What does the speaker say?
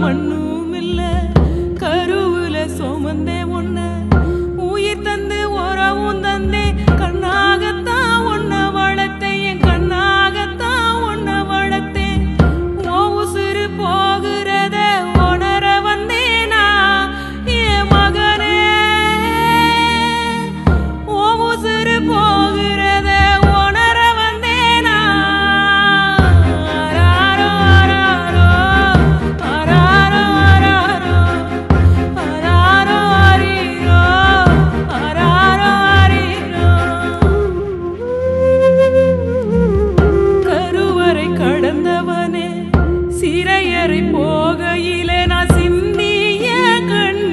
மண்ணும் இல்ல கருவுல சுமந்தே போகையிலே நான்